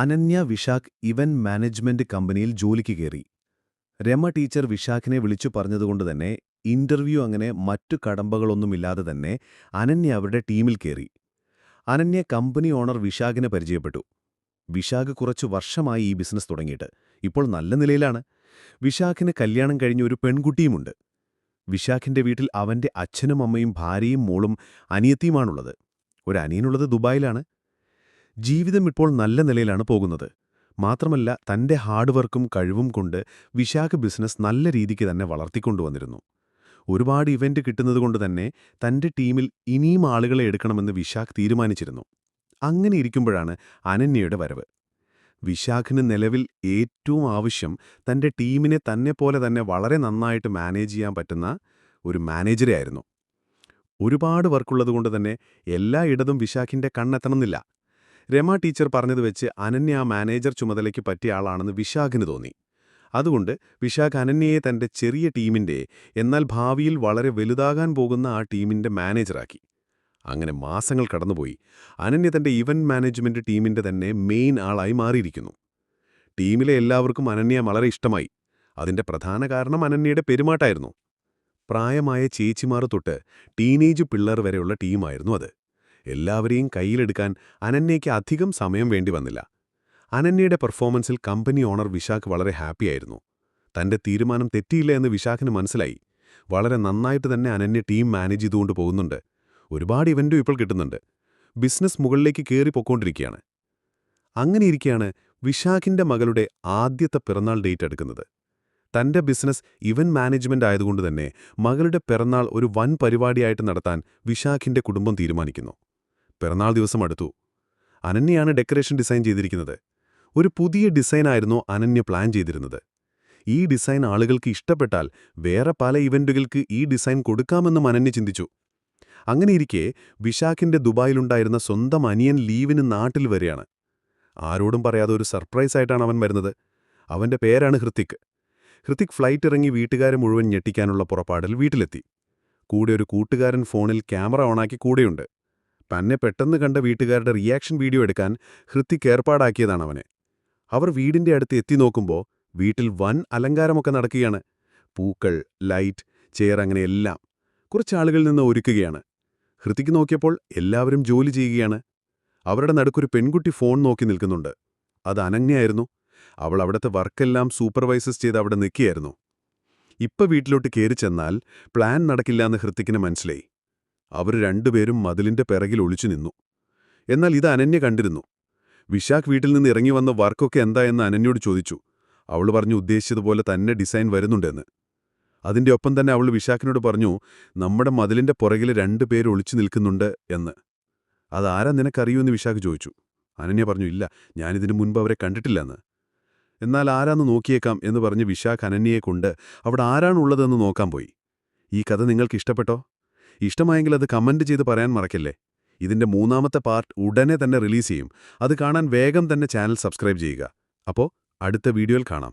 Ananya Vishakh event management കമ്പനിയിൽ ജോലിക്ക് കയറി. രമ ടീച്ചർ വിശാഖിനെ വിളിച്ചു പറഞ്ഞതുകൊണ്ട് തന്നെ ഇന്റർവ്യൂ അങ്ങനെ മറ്റു കടമ്പകളൊന്നുമില്ലാതെ തന്നെ അനന്യ അവരുടെ ടീമിൽ കയറി. അനന്യ കമ്പനി ഓണർ വിശാഖിനെ പരിചയപ്പെട്ടു. വിശാഖ് കുറച്ചു വർഷമായി ഈ ബിസിനസ് തുടങ്ങിയിട്ട്. ഇപ്പോൾ നല്ല നിലയിലാണ്. വിശാഖിന് കല്യാണം കഴിഞ്ഞ ഒരു പെൺകുട്ടിയുമുണ്ട്. വിശാഖിന്റെ വീട്ടിൽ അവന്റെ അച്ഛനും അമ്മയും ഭാര്യയും മോളും അനിയത്തിയുമാണുള്ളത്. ഒരു ദുബായിലാണ്. ജീവിതം ഇപ്പോൾ നല്ല നിലയിലാണ് പോകുന്നത്. മാത്രമല്ല തന്റെ ഹാർഡ് വർക്കും കഴിവും കൊണ്ട് വിശാഖ് ബിസിനസ് നല്ല രീതിക്ക് തന്നെ വളർത്തിക്കൊണ്ടുവന്നിരുന്നു. ഒരുപാട് ഇവന്റ് കിട്ടുന്നതുകൊണ്ട് തന്നെ തന്റെ ടീമിൽ ഇനിയും ആളുകളെ എടുക്കണമെന്ന് വിശാഖ് തീരുമാനിച്ചിരുന്നു. അങ്ങനെ ഇരിക്കുമ്പോഴാണ് അനന്യയുടെ വരവ്. വിശാഖിന് നിലവിൽ ഏറ്റവും ആവശ്യം തന്റെ ടീമിനെ തന്നെ പോലെ തന്നെ വളരെ നന്നായിട്ട് മാനേജ് ചെയ്യാൻ പറ്റുന്ന ഒരു മാനേജരെയായിരുന്നു ഒരുപാട് വർക്കുള്ളതുകൊണ്ട് തന്നെ എല്ലായിടത്തും വിശാഖിന്റെ കണ്ണെത്തണമെന്നില്ല. രമ ടീച്ചർ പറഞ്ഞത് വെച്ച് അനന്യ ആ മാനേജർ ചുമതലയ്ക്ക് പറ്റിയ ആളാണെന്ന് വിശാഖിന് തോന്നി. അതുകൊണ്ട് വിശാഖ് അനന്യയെ തന്റെ ചെറിയ ടീമിന്റെ എന്നാൽ ഭാവിയിൽ വളരെ വലുതാകാൻ പോകുന്ന ആ ടീമിന്റെ മാനേജറാക്കി. അങ്ങനെ മാസങ്ങൾ കടന്നുപോയി. അനന്യ തന്റെ ഇവന്റ് മാനേജ്മെന്റ് ടീമിന്റെ തന്നെ മെയിൻ ആളായി മാറിയിരിക്കുന്നു. ടീമിലെ എല്ലാവർക്കും അനന്യ വളരെ ഇഷ്ടമായി. അതിന്റെ പ്രധാന കാരണം അനന്യയുടെ പെരുമാട്ടായിരുന്നു. പ്രായമായ ചേച്ചിമാർ തൊട്ട് ടീനേജ് പിള്ളേർ വരെയുള്ള ടീമായിരുന്നു അത്. എല്ലാവരെയും കയ്യിലെടുക്കാൻ അനന്യയ്ക്ക് അധികം സമയം വേണ്ടി വന്നില്ല. അനന്യയുടെ പെർഫോമൻസിൽ കമ്പനി ഓണർ വിശാഖ് വളരെ ഹാപ്പിയായിരുന്നു തന്റെ തീരുമാനം തെറ്റിയില്ല എന്ന് വിശാഖിന് മനസ്സിലായി. വളരെ നന്നായിട്ട് തന്നെ അനന്യ ടീം മാനേജ് ചെയ്തുകൊണ്ട് പോകുന്നുണ്ട്. ഒരുപാട് ഇവന്റും ഇപ്പോൾ കിട്ടുന്നുണ്ട്. ബിസിനസ് മുകളിലേക്ക് കയറി പൊക്കോണ്ടിരിക്കുകയാണ്. അങ്ങനെയിരിക്കെയാണ് വിശാഖിന്റെ മകളുടെ ആദ്യത്തെ പിറന്നാൾ ഡേറ്റ് എടുക്കുന്നത്. തന്റെ ബിസിനസ് ഇവന്റ് മാനേജ്മെന്റ് ആയതുകൊണ്ട് തന്നെ മകളുടെ പിറന്നാൾ ഒരു വൻ പരിപാടിയായിട്ട് നടത്താൻ വിശാഖിന്റെ കുടുംബം തീരുമാനിക്കുന്നു. പിറന്നാൾ ദിവസം അടുത്തു. അനന്യയാണ് ഡെക്കറേഷൻ ഡിസൈൻ ചെയ്തിരിക്കുന്നത്. ഒരു പുതിയ ഡിസൈനായിരുന്നു അനന്യ പ്ലാൻ ചെയ്തിരുന്നത്. ഈ ഡിസൈൻ ആളുകൾക്ക് ഇഷ്ടപ്പെട്ടാൽ വേറെ പല ഇവന്റുകൾക്ക് ഈ ഡിസൈൻ കൊടുക്കാമെന്നും അനന്യ ചിന്തിച്ചു. അങ്ങനെയിരിക്കെ വിശാഖിന്റെ ദുബായിലുണ്ടായിരുന്ന സ്വന്തം അനിയൻ ലീവിന് നാട്ടിൽ വരികയാണ്. ആരോടും പറയാതെ ഒരു സർപ്രൈസ് ആയിട്ടാണ് അവൻ വരുന്നത്. അവന്റെ പേരാണ് ഹൃത്തിക്. ഹൃത്തിക് ഫ്ലൈറ്റ് ഇറങ്ങി വീട്ടുകാരെ മുഴുവൻ ഞെട്ടിക്കാനുള്ള പുറപ്പാടിൽ വീട്ടിലെത്തി. കൂടെ ഒരു കൂട്ടുകാരൻ ഫോണിൽ ക്യാമറ ഓണാക്കി കൂടെയുണ്ട്. തന്നെ പെട്ടെന്ന് കണ്ട വീട്ടുകാരുടെ റിയാക്ഷൻ വീഡിയോ എടുക്കാൻ ഹൃത്തിക് ഏർപ്പാടാക്കിയതാണ് അവനെ. അവർ വീടിന്റെ അടുത്ത് എത്തി നോക്കുമ്പോൾ വീട്ടിൽ വൻ അലങ്കാരമൊക്കെ നടക്കുകയാണ്. പൂക്കൾ ലൈറ്റ് ചെയർ അങ്ങനെ എല്ലാം കുറച്ചാളുകളിൽ നിന്ന് ഒരുക്കുകയാണ്. ഹൃത്തിക്ക് നോക്കിയപ്പോൾ എല്ലാവരും ജോലി ചെയ്യുകയാണ്. അവരുടെ നടുക്കൊരു പെൺകുട്ടി ഫോൺ നോക്കി നിൽക്കുന്നുണ്ട്. അത് അനന്യായിരുന്നു അവൾ അവിടുത്തെ വർക്കെല്ലാം സൂപ്പർവൈസസ് ചെയ്ത് അവിടെ നിൽക്കുകയായിരുന്നു. ഇപ്പ വീട്ടിലോട്ട് കയറി ചെന്നാൽ പ്ലാൻ നടക്കില്ല എന്ന് ഹൃത്തിക്കിന് മനസ്സിലായി. അവർ രണ്ടുപേരും മതിലിന്റെ പിറകിൽ ഒളിച്ചു നിന്നു. എന്നാൽ ഇത് അനന്യ കണ്ടിരുന്നു. വിശാഖ് വീട്ടിൽ നിന്ന് ഇറങ്ങി വന്ന വർക്കൊക്കെ എന്താ എന്ന് അനന്യോട് ചോദിച്ചു. അവൾ പറഞ്ഞു ഉദ്ദേശിച്ചതുപോലെ തന്നെ ഡിസൈൻ വരുന്നുണ്ടെന്ന്. അതിന്റെ ഒപ്പം തന്നെ അവൾ വിശാഖിനോട് പറഞ്ഞു നമ്മുടെ മതിലിന്റെ പുറകിൽ രണ്ടുപേര് ഒളിച്ചു നിൽക്കുന്നുണ്ട് എന്ന്. അതാരാ നിനക്കറിയൂന്ന് വിശാഖ് ചോദിച്ചു. അനന്യ പറഞ്ഞു ഇല്ല ഞാനിതിനു മുൻപ് അവരെ കണ്ടിട്ടില്ലെന്ന്. എന്നാൽ ആരാന്ന് നോക്കിയേക്കാം എന്ന് പറഞ്ഞ് വിശാഖ് അനന്യയെ കൊണ്ട് അവിടെ ആരാണുള്ളതെന്ന് നോക്കാൻ പോയി. ഈ കഥ നിങ്ങൾക്ക് ഇഷ്ടപ്പെട്ടോ? ഇഷ്ടമായെങ്കിൽ അത് കമന്റ് ചെയ്ത് പറയാൻ മറക്കല്ലേ? ഇതിന്റെ മൂന്നാമത്തെ പാർട്ട് ഉടനെ തന്നെ റിലീസ് ചെയ്യും. അത് കാണാൻ വേഗം തന്നെ ചാനൽ സബ്സ്ക്രൈബ് ചെയ്യുക. അപ്പോൾ അടുത്ത വീഡിയോയിൽ കാണാം.